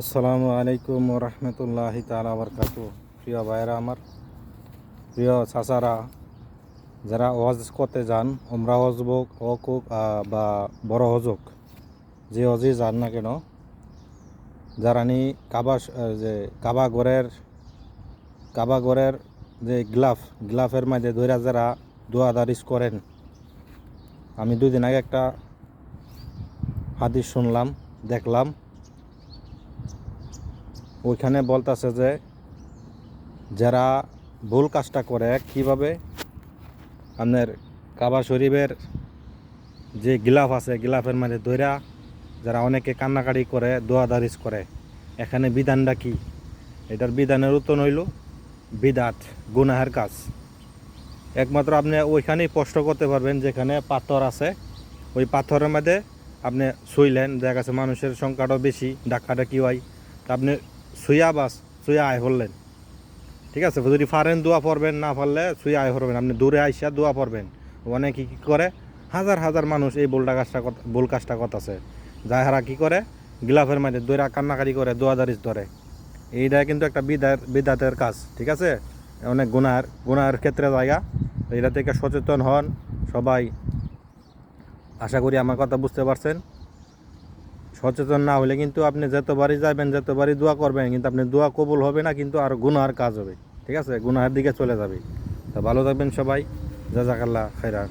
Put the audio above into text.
আসসালামু আলাইকুম রহমতুল্লাহ তালা বরকাত প্রিয় ভাইরা আমার, প্রিয় চাচারা, যারা হজ করতে যান, উমরা হজ হোক, হক হোক বা বড় হজ হোক, যে হজে যান না কেন, যারা নি কাবা যে কাবা ঘরের কাবা ঘরের যে গ্লাফ, গ্লাফের মাঝে ধরে যারা দোয়া দারিস করেন, আমি দুদিন আগে একটা হাদিস শুনলাম, দেখলাম ওইখানে বলতেছে যে, যারা ভুল কাজটা করে, কীভাবে আপনার কাবা শরীফের যে গিলাফ আছে, গিলাফের মাঝে দইরা যারা অনেকে কান্নাকাটি করে, দোয়া দারিস করে, এখানে বিধানটা কি? এটার বিধানের উত্তর হইল, বিদাত, গুনাহের কাজ। একমাত্র আপনি ওইখানেই স্পষ্ট করতে পারবেন, যেখানে পাথর আছে, ওই পাথরের মধ্যে আপনি শুইলেন, দেখা গেছে মানুষের সংখ্যাটাও বেশি ডাক্কাটা কি হয়। তা আপনি শুয়া বাস শুয়া আয় হলেন ঠিক আছে? যদি পারেন দোয়া পড়বেন, না পারলে শুয়ে আয় করবেন আপনি দূরে আইসা দোয়া পড়বেন। অনেকে কী করে? হাজার হাজার মানুষ এই বোলটা কাজটা বোল কাজটা করতেছে। যাহারা কী করে? গিলাফের মাঝে দৈরা কান্নাকারি করে, দোয়া দোয়াদারিস ধরে। এইটা কিন্তু একটা বিদার বিদাতের কাজ, ঠিক আছে? অনেক গুনার গুনার ক্ষেত্রে জায়গা। এটা থেকে সচেতন হন সবাই। আশা করি আমার কথা বুঝতে পারছেন। সচেতন না হলে কিন্তু আপনি যতবারই যাবেন যতবারই দোয়া করবেন, কিন্তু আপনি দোয়া কবুল হবে না, কিন্তু আর গুনার কাজ হবে। ঠিক আছে? গুনার দিকে চলে যাবে। তা ভালো থাকবেন সবাই। জাজাকাল্লাহ খাইরা